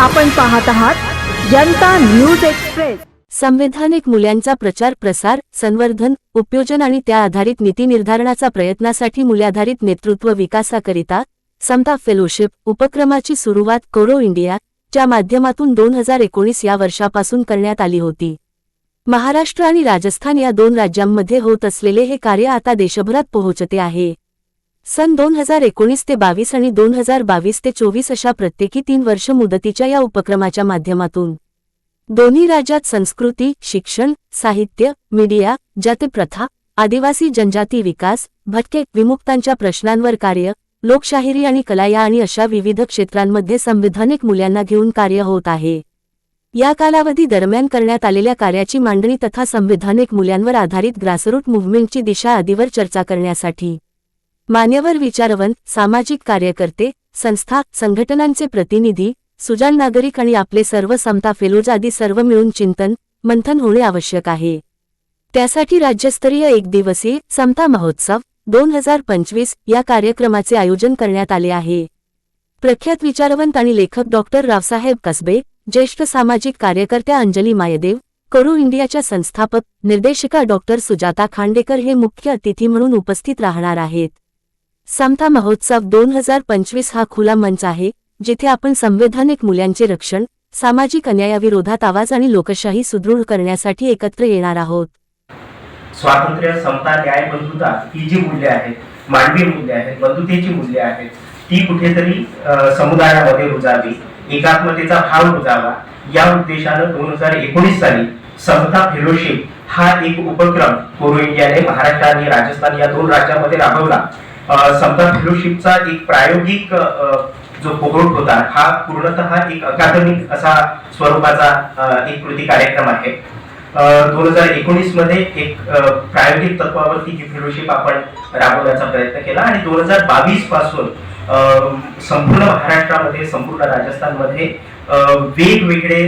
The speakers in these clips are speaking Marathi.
आपण पाहत आहात जनता न्यूज एक्सप्रेस. संवैधानिक मूल्यांचा प्रचार प्रसार संवर्धन उपयोजन आणि त्या आधारित नीती निर्धारणाचा प्रयत्नासाठी मूल्याधारित नेतृत्व विकासाकरिता समता फेलोशिप उपक्रमाची सुरुवात कोरो इंडिया च्या माध्यमातून दोन हजार एकोणीस या वर्षापासून करण्यात आली होती. महाराष्ट्र आणि राजस्थान या दोन राज्यांमध्ये होत असलेले हे कार्य आता देशभरात पोहोचते आहे. सन दोन हजार एकोणीस ते बावीस आणि दोन हजार बावीस ते चोवीस अशा प्रत्येकी तीन वर्ष मुदतीच्या या उपक्रमाच्या माध्यमातून. दोन्ही राज्यात संस्कृती शिक्षण साहित्य मीडिया जाती प्रथा आदिवासी जनजाती विकास भटके विमुक्तांच्या प्रश्नांवर कार्य लोकशाहिरी आणि कला या आणि अशा विविध क्षेत्रांमध्ये संविधानिक मूल्यांना घेऊन कार्य होत आहे. या कालावधी दरम्यान करण्यात आलेल्या कार्याची मांडणी तथा संविधानिक मूल्यांवर आधारित ग्रासरूट मुव्हमेंटची दिशा आदीवर चर्चा करण्यासाठी. मान्यवर विचारवंत सामाजिक कार्यकर्ते संस्था संघटनांचे प्रतिनिधी सुजाण नागरिक आणि आपले सर्व समता फेलोज आदी सर्व मिळून चिंतन मंथन होणे आवश्यक आहे. त्यासाठी राज्यस्तरीय एक दिवसीय समता महोत्सव दोन हजार पंचवीस या कार्यक्रमाचे आयोजन करण्यात आले आहे. प्रख्यात विचारवंत आणि लेखक डॉक्टर रावसाहेब कसबे ज्येष्ठ सामाजिक कार्यकर्त्या अंजली मायदेव करू इंडियाच्या संस्थापक निर्देशिका डॉक्टर सुजाता खांडेकर हे मुख्य अतिथी म्हणून उपस्थित राहणार आहेत. समता महोत्सव दोन हजार पंचवीस हा खुला मंच आहे जिथे आपण संवैधानिक मूल्यांचे रक्षण सामाजिक अन्यायाविरोधात आवाज आणि लोकशाही सुदृढ करण्यासाठी एकत्र येणार आहोत. स्वातंत्र्य समता न्याय बंधुता ही जी मूल्य आहेत मानवी मूल्य आहेत बंधुतेची मूल्य आहेत ती कुठेतरी समुदायामध्ये रुजावी एकात्मतेचा भाव रुजावा. या उद्देशानं दोन हजार एकोणीस साली समता फेलोशिप हा एक उपक्रम कोरो इंडियाने महाराष्ट्र आणि राजस्थान या दोन राज्यांमध्ये राबवला. समता फेलोशिपचा एक प्रायोगिक जो कोहोर्ट होता हा पूर्णतः एक अकादमिक असा स्वरूपाचा एक कृती कार्यक्रम आहे. दोन हजार एकोणीसमध्ये एक प्रायोगिक तत्वावरती ही फेलोशिप आपण राबवण्याचा प्रयत्न केला आणि दोन हजार बावीसपासून संपूर्ण महाराष्ट्रामध्ये संपूर्ण राजस्थानमध्ये वेगवेगळे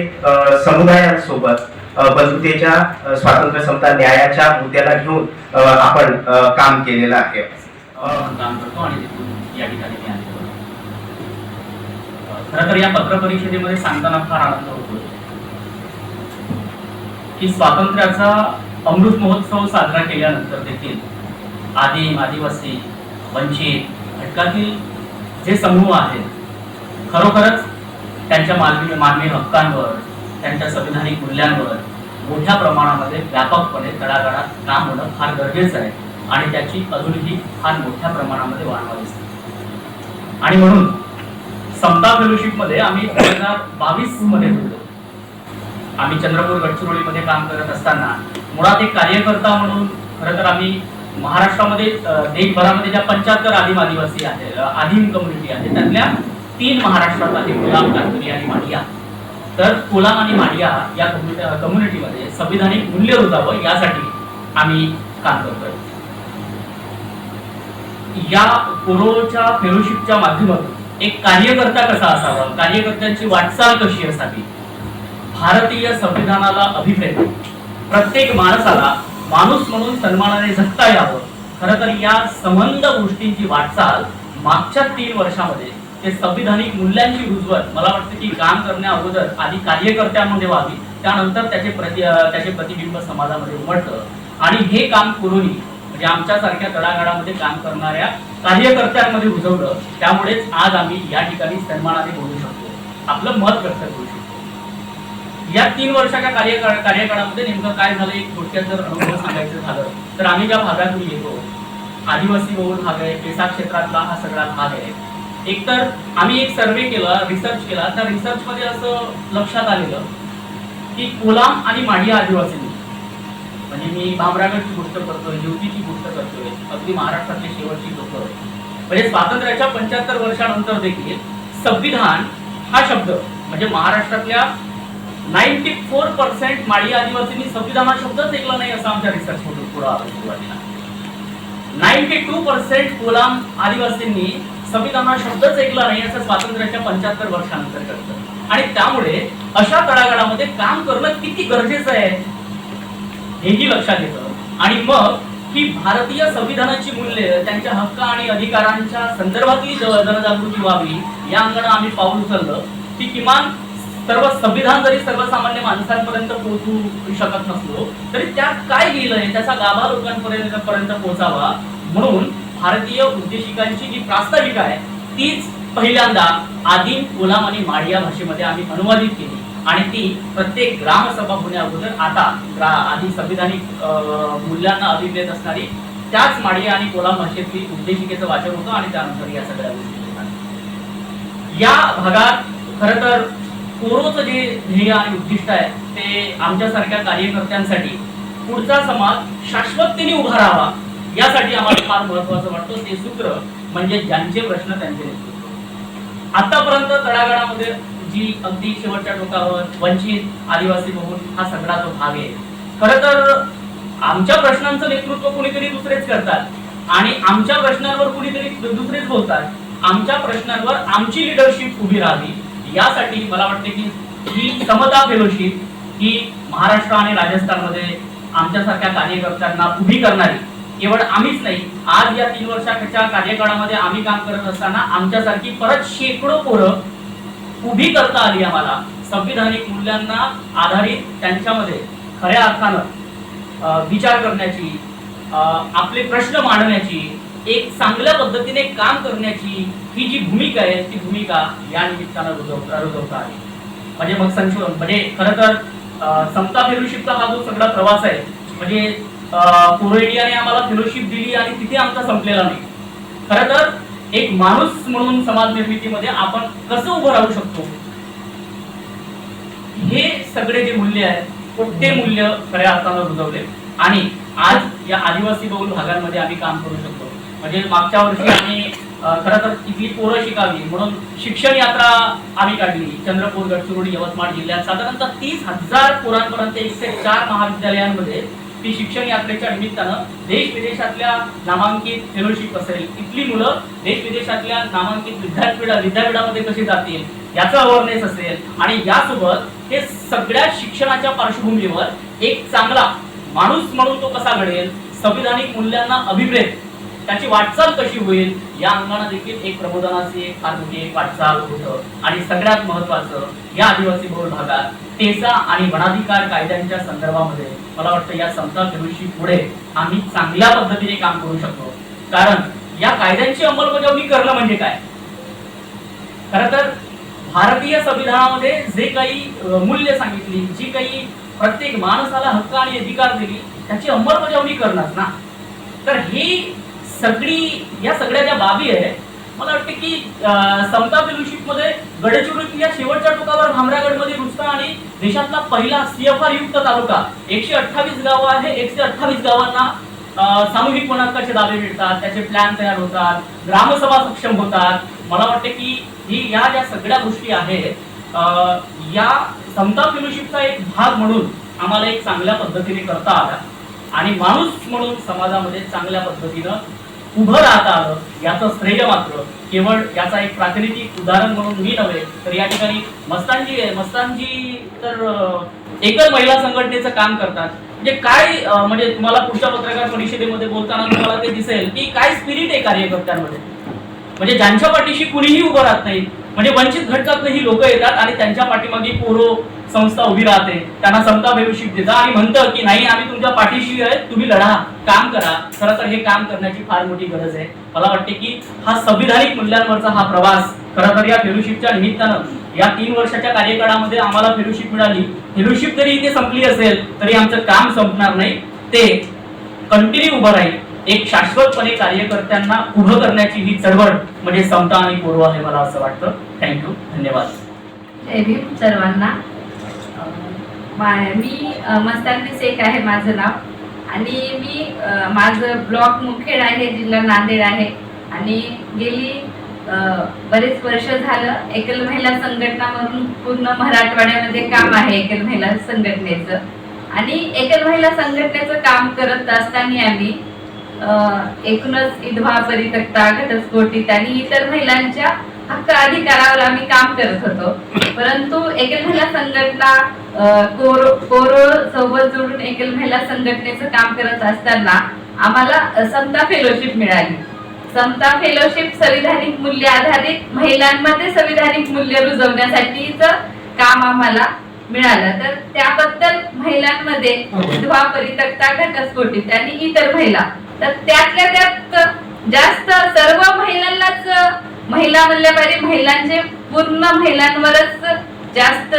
समुदायांसोबत बंधुतेच्या स्वातंत्र्य समता न्यायाच्या मुद्द्याला घेऊन आपण काम केलेलं आहे. काम करतो आणि तिथून या ठिकाणी मी आलेलो खरं तर या पत्रपरिषदेमध्ये सांगताना फार आनंद होतो की स्वातंत्र्याचा अमृत महोत्सव साजरा केल्यानंतर देखील आदिम आदिवासी वंचित घटकातील जे समूह आहेत खरोखरच त्यांच्या मानवी मानवी हक्कांवर त्यांच्या संविधानिक मूल्यांवर मोठ्या प्रमाणामध्ये व्यापकपणे तळागाळात काम होणं फार गरजेचं आहे. आणि त्याची अजूनही फार मोठ्या प्रमाणामध्ये वाढवा दिसते आणि म्हणून समता फेलोशिपमध्ये आम्ही दोन हजार बावीसमध्ये जोडलो आम्ही चंद्रपूर गडचिरोलीमध्ये काम करत असताना मुळात एक कार्यकर्ता म्हणून खरं तर आम्ही महाराष्ट्रामध्ये देशभरामध्ये ज्या पंच्याहत्तर आदिम आदिवासी आहेत आदिम कम्युनिटी आहे त्यातल्या तीन महाराष्ट्रात आहे कुलाम कातकरी आणि माडिया. तर कोलाम आणि माडिया या कम्युनिटी कम्युनिटीमध्ये संविधानिक मूल्य रुजावं यासाठी आम्ही काम करतोय. या कोरोच्या फेलोशिपच्या माध्यमातून एक कार्यकर्ता कसा असावा? कार्यकर्त्यांची वाटचाल कशी असावी? भारतीय संविधानाला अभिप्रेत. प्रत्येक माणसाला माणूस म्हणून सन्मानाने जगता यावं. खरं तर या संबंध गोष्टींची वाटचाल मागच्या तीन वर्षामध्ये ते संविधानिक मूल्यांची रुजवत मला वाटतं की काम करण्या अगोदर आधी कार्यकर्त्यांमध्ये व्हावी त्यानंतर त्याचे प्रति त्याचे प्रतिबिंब समाजामध्ये उमटतं. आणि हे काम कोरोनी जे आमच्यासारख्या तळागाळामध्ये काम करणाऱ्या कार्यकर्त्यांमध्ये रुजवलं त्यामुळेच आज आम्ही या ठिकाणी सन्मानाने बोलू शकतो. आपलं मत व्यक्त करू शकतो. या तीन वर्षाच्या कार्य कार्यकाळामध्ये नेमकं काय झालं एक थोडक्यात जर अनुभव सांगायचं झालं तर आम्ही ज्या भागातून येतो आदिवासी बहुल भाग आहे पेसा क्षेत्रातला हा सगळा भाग आहे. एकतर आम्ही एक सर्वे केला रिसर्च केला त्या रिसर्च मध्ये असं लक्षात आलेलं की कोलाम आणि माडिया आदिवासी म्हणजे मी भामरागडची गोष्ट करतोय युतीची गोष्ट करतोय अगदी महाराष्ट्रातले शेवटची लोक. म्हणजे स्वातंत्र्याच्या पंच्याहत्तर वर्षानंतर देखील संविधान हा शब्द म्हणजे महाराष्ट्रातल्या नाईन्टी फोर पर्सेंट माळी आदिवासींनी संविधान हा शब्दच ऐकला नाही असं आमच्या रिसर्च मधून पुढे आलं सुरुवातीला. नाईन्टी टू पर्सेंट कोलाम आदिवासींनी संविधान हा शब्दच ऐकला नाही असं स्वातंत्र्याच्या पंच्याहत्तर वर्षानंतर करतं आणि त्यामुळे अशा तळागाळामध्ये काम करणं किती गरजेचं आहे? हेही लक्षात येतं. आणि मग ही भारतीय संविधानाची मूल्य त्यांच्या हक्क आणि अधिकारांच्या संदर्भातली जनजागृती व्हावी या अंगाने आम्ही पाऊल उचललं. की किमान सर्व संविधान जरी सर्वसामान्य माणसांपर्यंत पोहोचू शकत नसलो तरी त्यात काय लिहिलंय त्याचा गाभा लोकांपर्यंत पर्यंत पोहोचावा म्हणून भारतीय उद्देशिकांची जी प्रास्ताविका आहे तीच पहिल्यांदा आदिम कोलाम आणि माडिया भाषेमध्ये आम्ही अनुवादित केली. आणि ती प्रत्येक ग्रामसभा होण्या अगोदर आता ग्रा संविधानिक अं, मूल्यांना अभिप्रेत असणारी त्याच माळी आणि कोलाम भाषेतली उद्देशिकेचं वाचन होतं आणि त्यानंतर या सगळ्या गोष्टी या भागात खर तर कोरोचं जे ध्येय आणि उद्दिष्ट आहे ते आमच्यासारख्या कार्यकर्त्यांसाठी पुढचा समाज शाश्वततेने उभा राहावा यासाठी आम्हाला फार महत्वाचं वाटतं. ते सूत्र म्हणजे ज्यांचे प्रश्न त्यांचे आतापर्यंत तळागाळामध्ये जी अगदी शेवटच्या टोकावर वंचित आदिवासी बहुल हा सगळा जो भाग आहे. खर तर आमच्या प्रश्नांचं नेतृत्व कुणीतरी दुसरेच करतात आणि आमच्या प्रश्नांवर कुणीतरी दुसरेच बोलतात. आमच्या प्रश्नांवर आमची लिडरशिप उभी राहावी. यासाठी मला वाटते की ही समता फेलोशिप ही महाराष्ट्र आणि राजस्थानमध्ये आमच्यासारख्या कार्यकर्त्यांना उभी करणारी. केवळ आम्हीच नाही आज या तीन वर्षाच्या कार्यकाळामध्ये आम्ही काम करत असताना आमच्यासारखी परत शेकडो पोरं उभी करता आली आम्हाला. संविधानिक मूल्यांना आधारित त्यांच्यामध्ये खऱ्या अर्थानं विचार करण्याची आपले प्रश्न मांडण्याची एक चांगल्या पद्धतीने काम करण्याची ही जी भूमिका आहे ती भूमिका या निमित्तानं रुजवता रुजवता आली. म्हणजे मग संशोधन म्हणजे खरं तर समता फेलोशिपचा हा जो सगळा प्रवास आहे म्हणजे कोरोडियाने आम्हाला फेलोशिप दिली आणि तिथे आमचा संपलेला नाही. खरं तर एक माणूस म्हणून समाज निर्मितीमध्ये आपण कसं उभं राहू शकतो? हे सगळे जे मूल्य आहेत ते मूल्य खऱ्या अर्थानं रुजवले. आणि आज या आदिवासी बहुल भागांमध्ये आम्ही काम करू शकतो. म्हणजे मागच्या वर्षी आम्ही खरं तर इथली पोरं शिकावी म्हणून शिक्षण यात्रा आम्ही काढली. चंद्रपूर गडचिरोली यवतमाळ जिल्ह्यात साधारणतः तीस हजार पोरांपर्यंत एकशे चार महाविद्यालयांमध्ये ती शिक्षण यात्रेच्या निमित्तानं देश विदेशातल्या नामांकित फेलोशिप असेल इथली मुलं देश विदेशातल्या नामांकित विद्यापीठ विद्यापीठामध्ये कशी जातील याचा अवेअरनेस असेल. आणि यासोबत हे सगळ्या शिक्षणाच्या पार्श्वभूमीवर एक चांगला माणूस म्हणून तो कसा घडेल संविधानिक मूल्यांना अभिप्रेत त्याची वाटचाल कशी होईल? या अंगाने देखील एक प्रबोधनाची एक फार मोठी एक वाटचाल होतं. आणि सगळ्यात महत्वाचं या आदिवासी बहुल भागात टेसा आणि वनाधिकार कायद्यांच्या संदर्भामध्ये मला वाटतं या समता दिवशी पुढे आम्ही चांगल्या पद्धतीने काम करू शकतो. कारण या कायद्यांची अंमलबजावणी करणं म्हणजे काय? खर तर भारतीय संविधानामध्ये जे काही मूल्य सांगितली जी काही प्रत्येक माणसाला हक्क आणि अधिकार दिली त्याची अंमलबजावणी करणंच ना? तर ही सगळी या सगळ्या ज्या बाबी आहेत मला वाटते की समता फेलोशिपमध्ये गडचिरोली या शेवटच्या टोकावर भामरागडमध्ये रुचता आणि देशातला पहिला सीएफआर युक्त तालुका एकशे अठ्ठावीस गाव आहे एकशे अठ्ठावीस गावांना सामूहिक वन दावे मिळतात त्याचे प्लॅन तयार होतात ग्रामसभा सक्षम होतात. मला वाटते की ही या ज्या सगळ्या गोष्टी आहेत या समता फेलोशिपचा एक भाग म्हणून आम्हाला एक चांगल्या पद्धतीने करता आला. आणि माणूस म्हणून समाजामध्ये चांगल्या पद्धतीनं उभं राहता आलं याचं श्रेय मात्र. केवळ याचा एक प्रातिनिधिक उदाहरण म्हणून मी नव्हे तर या ठिकाणी मस्तानजी आहे. मस्तानजी तर एकल महिला संघटनेचं काम करतात. म्हणजे काय म्हणजे तुम्हाला पुढच्या पत्रकार परिषदेमध्ये बोलताना तुम्हाला ते दिसेल की काय स्पिरिट आहे कार्यकर्त्यांमध्ये? म्हणजे ज्यांच्या पाठीशी कुणीही उभं राहत नाही म्हणजे वंचित घटकातही लोक येतात आणि त्यांच्या पाठीमागे पोरो संस्था उभी राहते. त्यांना समता फेलोशिप देतात. आणि म्हणतं की नाही आम्ही तुमच्या पाठीशी आहे तुम्ही लढा. काम करा. खरं तर हे काम करण्याची फार मोठी गरज आहे. मला वाटते की हा संविधानिक मूल्यांवरचा हा प्रवास खरं तर या फेलोशिपच्या निमित्तानं या तीन वर्षाच्या कार्यकाळामध्ये आम्हाला फेलोशिप मिळाली. फेलोशिप जरी इथे संपली असेल तरी आमचं काम संपणार नाही. ते कंटिन्यू उभं राहील. एक शाश्वतपणे कार्यकर्त्यांना उभं करण्याची ही चळवळ म्हणजे समता आणि पूर्व आहे मला असं वाटतं. थँक्यू धन्यवाद. जय भीम सर्वांना. मी मस्तानी शेख आहे माझं नाव. आणि मी माझं ब्लॉक मुखेड आहे जिल्हा नांदेड आहे. आणि गेली बरेच वर्ष झालं एकल महिला संघटना म्हणून पूर्ण मराठवाड्यामध्ये काम आहे एकल महिला संघटनेचं. आणि एकल महिला संघटनेचं काम करत असताना आम्ही एकूणच विधवा परित्यक्ता घटस्फोटित आणि इतर महिलांच्या हक्क अधिकारावर आम्ही काम करत होतो. परंतु एकल महिला संघटना कोरो कोरो सोबत जोडून एकल महिला संघटनेचं काम करत असताना आम्हाला समता फेलोशिप मिळाली. समता फेलोशिप संविधानिक मूल्य आधारित महिलांमध्ये संविधानिक मूल्य रुजवण्यासाठीच काम आम्हाला मिळालं. तर त्याबद्दल महिलांमध्ये विधवा परित्यक्ता घटस्फोटित आणि इतर महिला तर त्यातल्या त्यात जास्त सर्व महिलांनाच महिला म्हणल्या पाहिजे महिलांचे पूर्ण महिलांवरच जास्त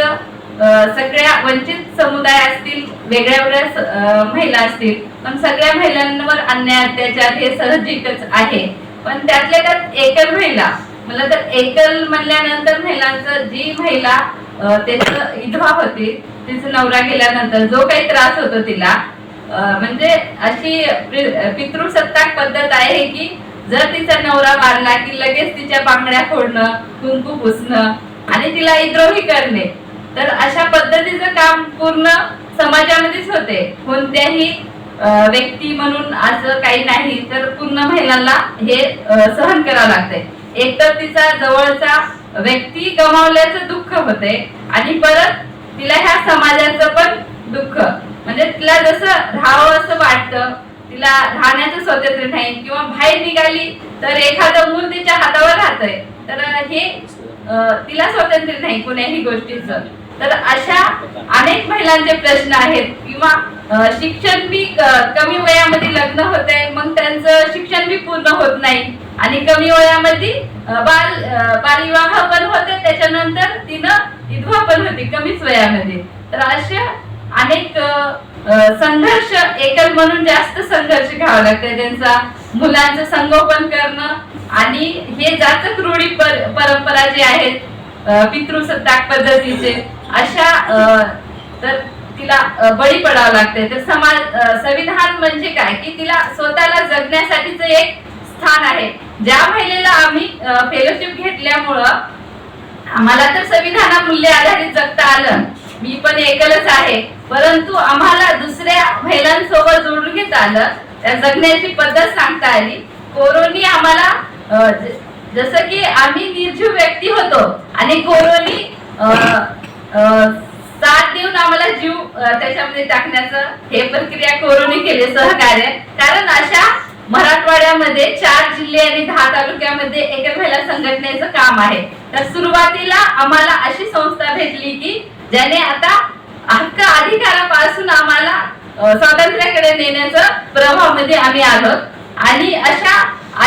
सगळ्या वंचित समुदाय असतील वेगळ्या वेगळ्या महिला असतील पण सगळ्या महिलांवर अन्याय अत्याचार हे सहजिकच आहे. पण त्यातल्या त्यात एकल महिला मला तर एकल म्हणल्यानंतर महिलांचं जी महिला त्याच त्याचं विधवा होती तिचा नवरा गेल्यानंतर जो काही त्रास होतो तिला म्हणजे अशी पितृसत्ताक पद्धत आहे की जर तिचा नवरा मारला की लगेच तिच्या बांगड्या फोडणं कुंकू पुसणं आणि तिला इद्रोही करणे तर अशा पद्धतीचं काम पूर्ण समाजामध्येच होते. कोणत्याही व्यक्ती म्हणून असं काही नाही तर पूर्ण महिलांना हे सहन करावं लागते एक तर तिचा जवळचा व्यक्ती गमावल्याचं दुःख होते आणि परत तिला ह्या समाजाचं पण दुःख. तिला जसं धाव असं वाटतं तिला राहण्याचं स्वातंत्र्य नाही किंवा बाहेर निघाली तर एखादं मूल तिच्या हातावर राहतंय. तर हे तिला स्वातंत्र्य नाही कोण्याही गोष्टीचं. तर अशा अनेक महिलांचे प्रश्न आहेत किंवा शिक्षण बी कमी वयामध्ये लग्न होते मग त्यांचं शिक्षण बी पूर्ण होत नाही. आणि कमी वयामध्ये बाल बालविवाह पण होते त्याच्यानंतर तिनं विधवा पण होती कमीच वयामध्ये. तर अशा अनेक संघर्ष एकल म्हणून जास्त संघर्ष घ्यावा लागते त्यांचा. मुलांचं संगोपन करणं आणि हे जातक रूढी पर- परंपरा जे आहेत पितृसत्ताक पद्धतीचे अशा तर तिला बळी पडावं लागते तर समाज संविधान म्हणजे काय? की तिला स्वतःला जगण्यासाठीच एक स्थान आहे. ज्या महिलेला आम्ही फेलोशिप घेतल्यामुळं आम्हाला तर संविधाना मूल्य आधारित जगता आलं. मी पण एकलच आहे. परंतु आम्हाला दुसऱ्या महिलांसोबत जोडून घेता आलं. त्या जगण्याची पद्धत सांगता आली. कोरोनी आम्हाला जसं की आम्ही निर्जीव व्यक्ती होतो आणि कोरोनी साथ देऊन आम्हाला जीव त्याच्यामध्ये टाकण्याचं हे प्रक्रिया कोरोनी केले सहकार्य. कारण अशा मराठवाड्यामध्ये चार जिल्हे आणि दहा तालुक्यामध्ये एका महिला संघटनेचं काम आहे. तर सुरुवातीला आम्हाला अशी संस्था भेटली की ज्याने आता हक्क अधिकारापासून आम्हाला स्वातंत्र्याकडे नेण्याचं प्रभावामध्ये आम्ही आलो आणि अशा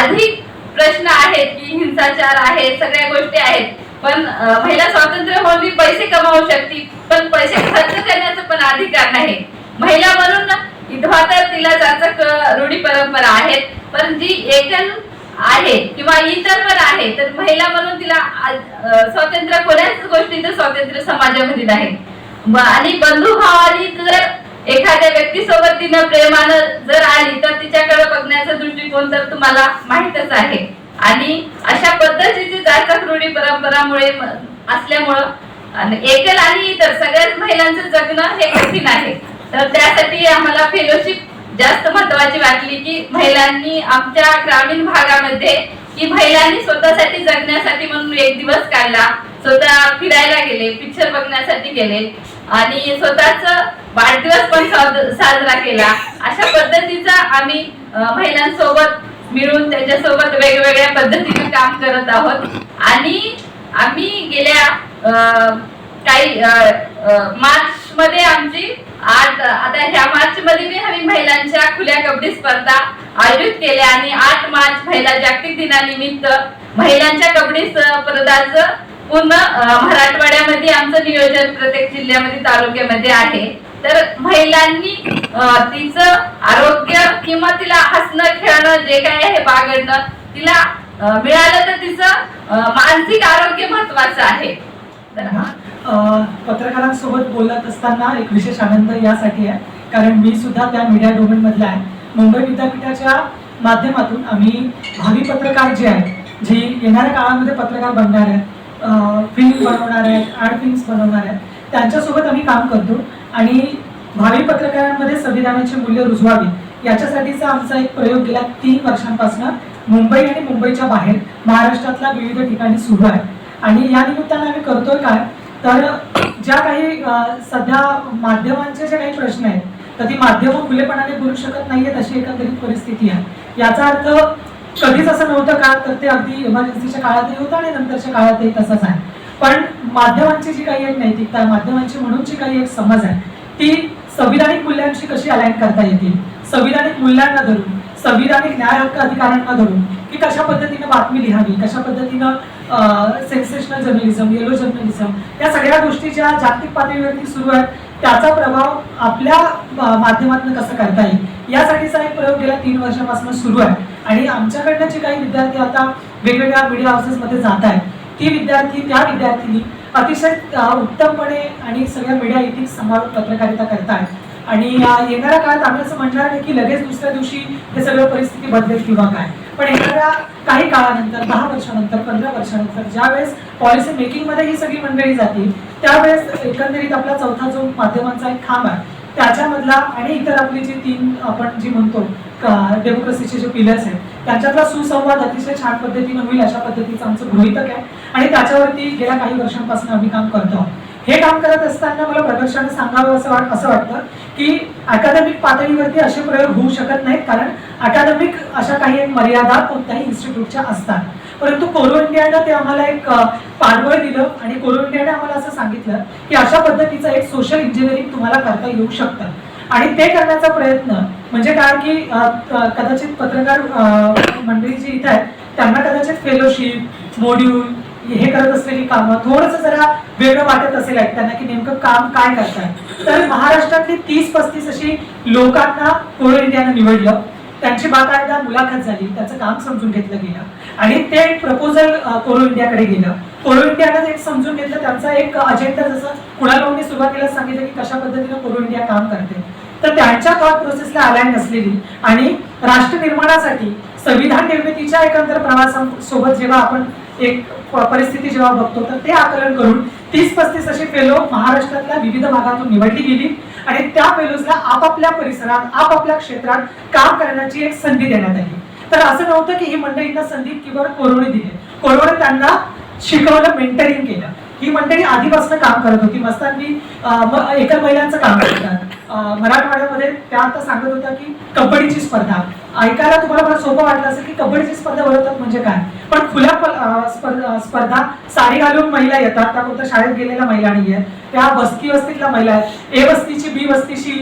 अधिक प्रश्न आहेत की हिंसाचार आहे सगळ्या गोष्टी आहेत. पण महिला स्वातंत्र्य होऊन मी पैसे कमावू शकते पण पैसे खर्च करण्याचा पण अधिकार नाही. महिला म्हणून विधवा तर तिला जाचक रूढी परंपरा आहेत. पण जी एकल आहे किंवा इतर पण आहे तर महिला म्हणून तिला स्वातंत्र्य कोणाच गोष्टीचं स्वातंत्र्य समाजामध्ये नाही. आणि बंधुभावानी जर एखाद्या व्यक्तीसोबत तिनं प्रेमानं जर आली तर तिच्याकडे बघण्याचा दृष्टिकोन तर तुम्हाला माहितच आहे. आणि अशा पद्धतीची जाचक रूढी परंपरामुळे असल्यामुळं आणि एकल आणि इतर सगळ्याच महिलांचं जगणं हे कठीण आहे. तर त्यासाठी आम्हाला फेलोशिप जास्त महत्वाची वाटली की महिलांनी आमच्या ग्रामीण भागामध्ये की महिलांनी स्वतःसाठी जगण्यासाठी म्हणून एक दिवस काढला. स्वतः फिरायला गेले पिक्चर बघण्यासाठी गेले. आणि स्वतःच वाढदिवस पण साजरा केला. अशा पद्धतीचा आम्ही महिलांसोबत मिळून त्याच्यासोबत वेगवेगळ्या पद्धतीने काम करत आहोत. आणि आम्ही गेल्या अं, काही मार्च मध्ये आमची आज आता ह्या मार्च मध्ये मी आम्ही महिलांच्या खुल्या कबड्डी स्पर्धा आयोजित केल्या आणि आठ मार्च महिला जागतिक दिनानिमित्त महिलांच्या कबड्डी स्पर्धाचं पूर्ण मराठवाड्यामध्ये आमचं नियोजन प्रत्येक जिल्ह्यामध्ये तालुक्यामध्ये आहे. तर महिलांनी तिचं आरोग्य किंवा तिला हसणं खेळणं जे काय आहे बागडणं तिला मिळालं तर तिचं मानसिक आरोग्य महत्वाचं आहे. तर हा पत्रकारांसोबत बोलत असताना एक विशेष आनंद यासाठी आहे. कारण मी सुद्धा त्या मीडिया डोमेन मधला आहे. मुंबई विद्यापीठाच्या माध्यमातून आम्ही भावी पत्रकार जे आहेत जे येणाऱ्या काळामध्ये पत्रकार बनणार आहेत फिल्म बनवणार आहेत ॲड फिल्म्स बनवणार आहेत त्यांच्यासोबत आम्ही काम करतो आणि भावी पत्रकारांमध्ये संविधानाची मूल्य रुजवावी याच्यासाठीचा आमचा एक प्रयोग गेल्या तीन वर्षांपासून मुंबई आणि मुंबईच्या बाहेर महाराष्ट्रातल्या विविध ठिकाणी सुरू आहे. आणि या निमित्तानं आम्ही करतोय काय? तर ज्या काही सध्या माध्यमांचे जे काही प्रश्न आहेत तर ती माध्यमं खुलेपणाने बोलू शकत नाहीयेत अशी एकंदरीत परिस्थिती आहे. याचा अर्थ कधीच असं नव्हतं का? तर ते अगदी इमर्जन्सीच्या काळातही होतं आणि नंतरच्या काळातही तसंच आहे. पण माध्यमांची जी काही एक नैतिकता माध्यमांची म्हणून जी काही एक समज आहे ती संविधानिक मूल्यांशी कशी अलाइन करता येतील? संविधानिक मूल्यांना धरून संविधानिक न्याय हक्क अधिकाऱ्यांना धरून की कशा पद्धतीनं बातमी लिहावी कशा पद्धतीनं सेन्सेशनल जर्नलिझम येलो जर्नलिझम या सगळ्या गोष्टी ज्या जागतिक पातळीवरती सुरू आहेत त्याचा प्रभाव आपल्या माध्यमातून कसं करता येईल? यासाठीचा एक प्रयोग गेल्या तीन वर्षापासून सुरू आहे. आणि आमच्याकडनं जे काही विद्यार्थी आता वेगवेगळ्या मीडिया हाऊसेसमध्ये जात आहेत ती विद्यार्थी त्या विद्यार्थिनी अतिशय उत्तमपणे आणि सगळ्या मीडिया इथिक्स सांभाळून पत्रकारिता करतायत आणि येणाऱ्या काळात आम्ही असं म्हणणार नाही की लगेच दुसऱ्या दिवशी हे सगळं परिस्थिती बदलेल किंवा काय. पण एखाद्या काही काळानंतर दहा वर्षानंतर पंधरा वर्षानंतर ज्यावेळेस पॉलिसी मेकिंगमध्ये ही सगळी मंडळी जातील त्यावेळेस एकंदरीत आपला चौथा जो माध्यमांचा एक खांब आहे त्याच्यामधला आणि इतर आपली जी तीन आपण जी म्हणतो डेमोक्रेसीचे जे पिलर्स आहेत त्याच्यातला सुसंवाद अतिशय छान पद्धतीनं होईल अशा पद्धतीचं आमचं गृहितक आहे. आणि त्याच्यावरती गेल्या काही वर्षांपासून आम्ही काम करतो आहोत. हे काम करत असताना मला प्रदर्शन सांगावं असं वाट असं वाटतं की अकादमिक पातळीवरती असे प्रयोग होऊ शकत नाहीत कारण अकादमिक अशा काही एक मर्यादा कोणत्याही इन्स्टिट्यूटच्या असतात. परंतु कोरो इंडियानं ते आम्हाला एक अ, पाठबळ दिलं आणि कोरो इंडियाने आम्हाला असं सांगितलं की अशा पद्धतीचं एक सोशल इंजिनिअरिंग तुम्हाला करता येऊ शकतं. आणि ते करण्याचा प्रयत्न म्हणजे काय की कदाचित पत्रकार मंडळी जी इथं आहेत त्यांना कदाचित फेलोशिप मॉड्यूल हे करत असलेली कामं थोडंसं जरा वेगळं वाटत असेल ऐकताना की नेमकं काम काय करताय. तर महाराष्ट्रातली तीस पस्तीस अशी लोकांना कोरो इंडियानं निवडलं. त्यांची बाकायदा मुलाखत झाली त्याचं काम समजून घेतलं गेलं. आणि ते प्रपोजल कोरो इंडियाकडे गेलं. कोरो इंडियानं एक समजून घेतलं त्यांचा एक अजेंडा जसं कुणाला सुरुवातीला सांगितलं की कशा पद्धतीनं कोरो इंडिया काम करते. तर त्यांच्या थॉट प्रोसेसला अलाईन नसलेली आणि राष्ट्र निर्माणासाठी संविधान निर्मितीच्या एकंदर प्रवासासोबत जेव्हा आपण एक परिस्थिती जेव्हा बघतो तर ते आकलन करून तीस पस्तीस अशी फेलो महाराष्ट्रातल्या विविध भागातून निवडली गेली. आणि त्या फेलोजला आपापल्या परिसरात आपापल्या क्षेत्रात काम करण्याची एक संधी देण्यात आली. तर असं नव्हतं की ही मंडळींना संधी किंवा कोरोने दिले. कोरोने त्यांना शिकवलं मेंटरिंग केलं. ही मंडळी आधीपासून काम करत होती. मस्तांनी एका महिलांचं काम करतात मराठवाड्यामध्ये त्या आता सांगत होत्या की कबड्डीची स्पर्धा. ऐकायला तुम्हाला मला सोपं वाटलं असेल की कबड्डीची स्पर्धा भरवतात म्हणजे काय? पण खुल्या स्पर्धा साडी घालून महिला येतात. त्या कोणत्या शाळेत गेलेल्या महिला नाही आहेत. त्या वस्ती वस्तीतल्या महिला आहेत. ए वस्तीची बी वस्तीशी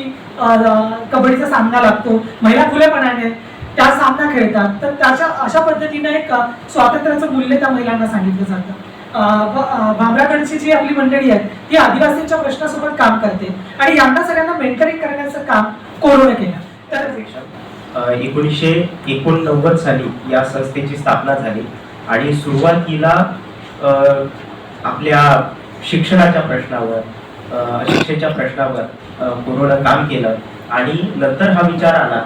कबड्डीचा सामना लागतो. महिला खुलेपणाने त्या सामना खेळतात. तर त्याच्या अशा पद्धतीने एक स्वातंत्र्याचं मूल्य त्या महिलांना सांगितलं जातं. भामरागडची जी आपली मंडळी आहे ती आदिवासींच्या प्रश्नासोबत काम करते. आणि यांना सगळ्यांना मेंटरिंग करण्याचं काम कोरोना केलं. तर एकोणीसशे एकोणनव्वद साली या संस्थेची स्थापना झाली. आणि सुरुवातीला आपल्या शिक्षणाच्या प्रश्नावर शिक्षेच्या प्रश्नावर कोरोना काम केलं. आणि नंतर हा विचार आला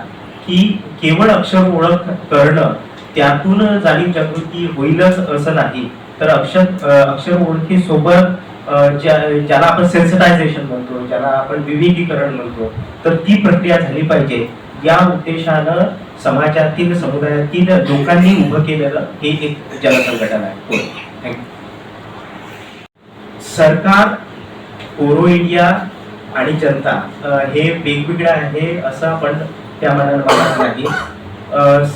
की केवळ अक्षर ओळख करणं त्यातून जाणीव जागृती होईलच असं नाही. तर अक्षर अक्षर ओळखी सोबत ज्याला आपण सेन्सिटायझेशन म्हणतो ज्याला आपण विवेकीकरण म्हणतो तर ती प्रक्रिया झाली पाहिजे. या उद्देशानं समाजातील समुदायातील लोकांनी उभं केलेलं हे एक जनसंघटन आहे. हो, सरकार कोरो इंडिया आणि जनता हे वेगवेगळे आहे असं आपण त्या मनानं मानत नाही.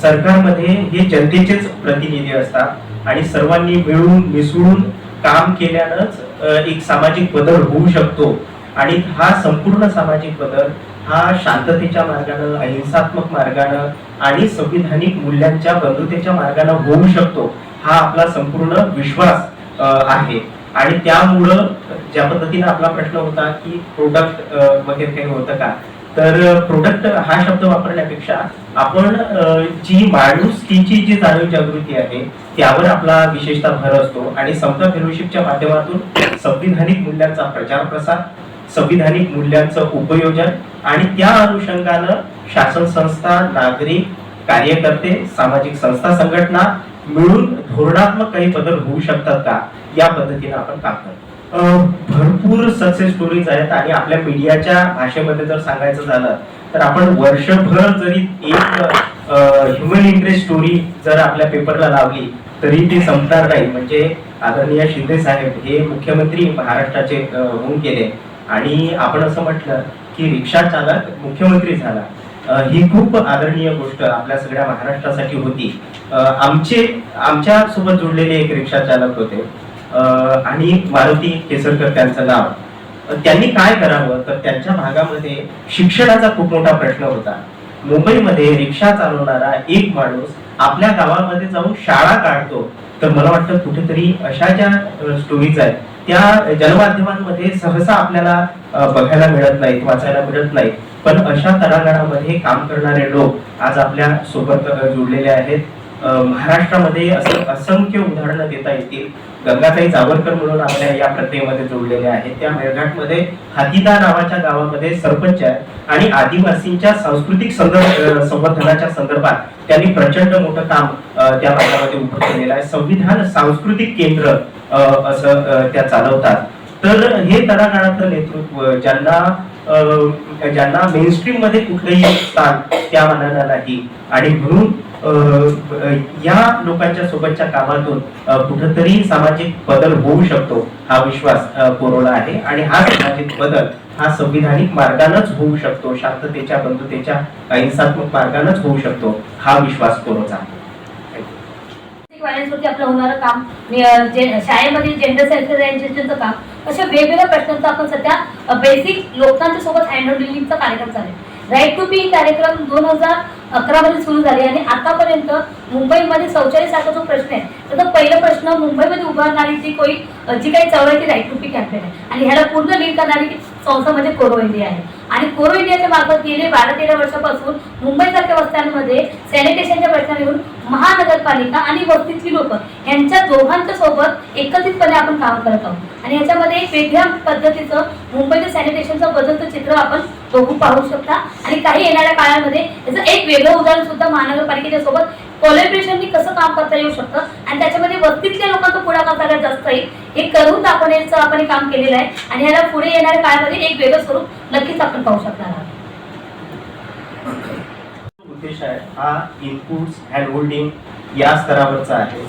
सरकारमध्ये हे जनतेचेच प्रतिनिधी असतात. आणि सर्वांनी मिळून मिसळून काम केल्यानंच एक सामाजिक बदल होऊ शकतो. आणि हा संपूर्ण सामाजिक बदल हा शांततेच्या मार्गानं अहिंसात्मक मार्गानं आणि संविधानिक मूल्यांच्या बंधुतेच्या मार्गानं होऊ शकतो हा आपला संपूर्ण विश्वास आहे. आणि त्यामुळं ज्या पद्धतीने आपला प्रश्न होता की प्रोडक्ट वगैरे काही होतं का? तर प्रोडक्ट हा शब्द वापरण्यापेक्षा आपण जी माणुसकीची जी जाणीव जागृती आहे त्यावर आपला विशेषतः भर असतो. आणि समता फेलोशिपच्या माध्यमातून संविधानिक मूल्यांचा प्रचार प्रसार संविधानिक मूल्यांचं उपयोजन आणि त्या अनुषंगानं शासन संस्था नागरिक कार्यकर्ते सामाजिक संस्था संघटना मिळून धोरणात्मक काही बदल होऊ शकतात का? या पद्धतीने आपण काम करतो. भरपूर सक्सेस स्टोरीज आहेत आणि आपल्या मीडियाच्या भाषेमध्ये जर सांगायचं झालं तर आपण वर्षभर जरी एक ह्युमन इंटरेस्ट स्टोरी जर आपल्या पेपरला लावली तरी ती संपणार नाही. म्हणजे आदरणीय शिंदे साहेब हे मुख्यमंत्री महाराष्ट्राचे होऊन गेले. आणि आपण असं म्हटलं की रिक्षा चालक मुख्यमंत्री झाला. ही खूप आदरणीय गोष्ट आपल्या सगळ्या महाराष्ट्रासाठी होती. आमचे आमच्यासोबत जोडलेले एक रिक्षा चालक होते. आणि मारुती केसरकर त्यांचं नाव त्यांनी काय करावं? तर त्यांच्या भागामध्ये शिक्षणाचा खूप मोठा प्रश्न होता. मुंबईमध्ये रिक्षा चालवणारा एक माणूस आपल्या गावामध्ये जाऊन शाळा काढतो. तर मला वाटतं कुठेतरी अशा ज्या स्टोरीज आहेत त्या जनमाध्यमांमध्ये सहसा आपल्याला बघायला मिळत नाहीत वाचायला मिळत नाहीत. पण अशा तरांगणामध्ये काम करणारे लोक आज आपल्यासोबत जुळलेले आहेत. महाराष्ट्रामध्ये असं असंख्य उदाहरणं देता येतील. गंगाताई जावरकर म्हणून आपल्या या प्रक्रियेमध्ये जोडलेल्या आहेत. त्या मेळघाटमध्ये हातीदा नावाच्या गावामध्ये सरपंच आहे आणि आदिवासींच्या सांस्कृतिक संदर्भ संवर्धनाच्या संदर्भात त्यांनी प्रचंड मोठं काम त्या भागामध्ये उभं केलेलं आहे. संविधान सांस्कृतिक केंद्र असं त्या चालवतात. तर हे तळागाळातलं नेतृत्व ज्यांना ज्यांना मेनस्ट्रीममध्ये कुठलंही स्थान त्या मानानं नाही. आणि म्हणून या लोकांच्या सोबतच्या कामातून कुठंतरी सामाजिक बदल होऊ शकतो हा विश्वास कोरोना आहे. आणि हा सामाजिक बदल हा संविधानिक मार्गानच होऊ शकतो. शांततेच्या बंधुतेच्या अहिंसात्मक मार्गानच होऊ शकतो हा विश्वास कोरोचा आहे वरती आपलं होणारं काम जे शाळेमध्ये जेंडर सेन्सिटायझेशनचं काम अशा वेगवेगळ्या प्रश्नांचा आपण सध्या बेसिक लोकांच्या सोबत हँडलिंगचा कार्यक्रम चालू आहे. राईट टू बी कार्यक्रम दोन हजार अकरा मध्ये सुरू झाले आणि आतापर्यंत मुंबईमध्ये शौचालयासारखा जो प्रश्न आहे त्याचा पहिला प्रश्न मुंबईमध्ये उभारणारी जी कोई जी काही चौऱ्याची आहे ती राईट टू बी कॅम्पेन आहे. आणि ह्याला पूर्ण लीड करणारी संस्था म्हणजे कोरो इंडिया आहे. आणि कोरो इंडियाच्या मार्फत गेले बारा तेरा वर्षापासून मुंबईसारख्या वस्त्यांमध्ये सॅनिटेशनच्या प्रश्नाने महानगरपालिका आणि वस्तीतली लोक यांच्या दोघांच्या सोबत एकत्रितपणे आपण काम करत आहोत. आणि याच्यामध्ये एक वेगळ्या पद्धतीचं मुंबईच्या सॅनिटेशनचं बदलतं चित्र आपण बघू पाहू शकता. आणि काही येणाऱ्या काळामध्ये याचं एक वेगळं उदाहरण सुद्धा महानगरपालिकेच्या सोबत कोलॅबरेशननी कसं काम करता येऊ शकतं? आणि त्याच्यामध्ये वस्तीतल्या लोकांचा पुढाकार सगळ्यात जास्त येईल. हे करून दाखवण्याचं आपण काम केलेलं आहे. आणि ह्याला पुढे येणाऱ्या काळामध्ये एक वेगळं स्वरूप नक्कीच आपण पाहू शकणार आहोत. उद्देश आहे हा इनपुट्स अँड होल्डिंग या स्तरावरचा आहे.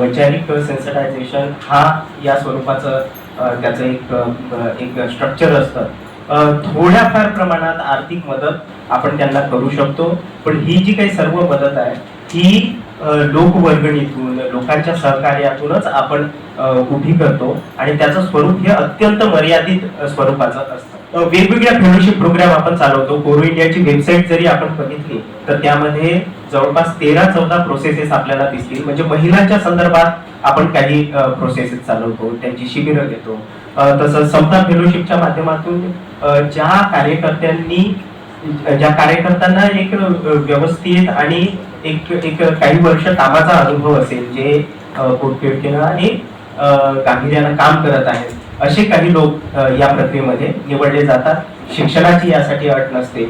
वैचारिक सेन्सिटायझेशन हा या स्वरूपाचं त्याचं एक एक स्ट्रक्चर असतं. थोड्याफार प्रमाणात आर्थिक मदत आपण त्यांना करू शकतो. पण ही जी काही सर्व मदत आहे ही लोकवर्गणीतून लोकांच्या सहकार्यातूनच आपण उभी करतो आणि त्याचं स्वरूप हे अत्यंत मर्यादित स्वरूपाचं असतं. वेगवेगळ्या फेलोशिप प्रोग्राम आपण चालवतो. कोरो इंडियाची वेबसाईट जरी आपण बघितली तर त्यामध्ये जवळपास तेरा चौदा प्रोसेसेस आपल्याला दिसतील. म्हणजे महिलांच्या संदर्भात आपण काही प्रोसेसेस चालवतो त्यांची शिबिरं घेतो. तसंच समता फेलोशिपच्या माध्यमातून ज्या कार्यकर्त्यांनी ज्या कार्यकर्त्यांना एक व्यवस्थित आणि एक एक काही वर्ष कामाचा अनुभव असेल जे अं, आणि गांभीर्यानं काम करत आहेत असे काही लोक या प्रक्रियेमध्ये निवडले जातात. शिक्षणाची यासाठी अट नसते.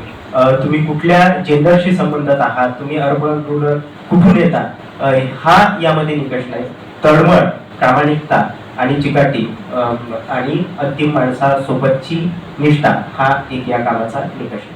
तुम्ही कुठल्या जेंडरशी संबंधित आहात तुम्ही अर्बन रुरल कुठून येतात हा यामध्ये निकष नाही. तळमळ प्रामाणिकता आणि चिकाटी आणि अंतिम माणसासोबतची निष्ठा हा एक या कामाचा निकष आहे.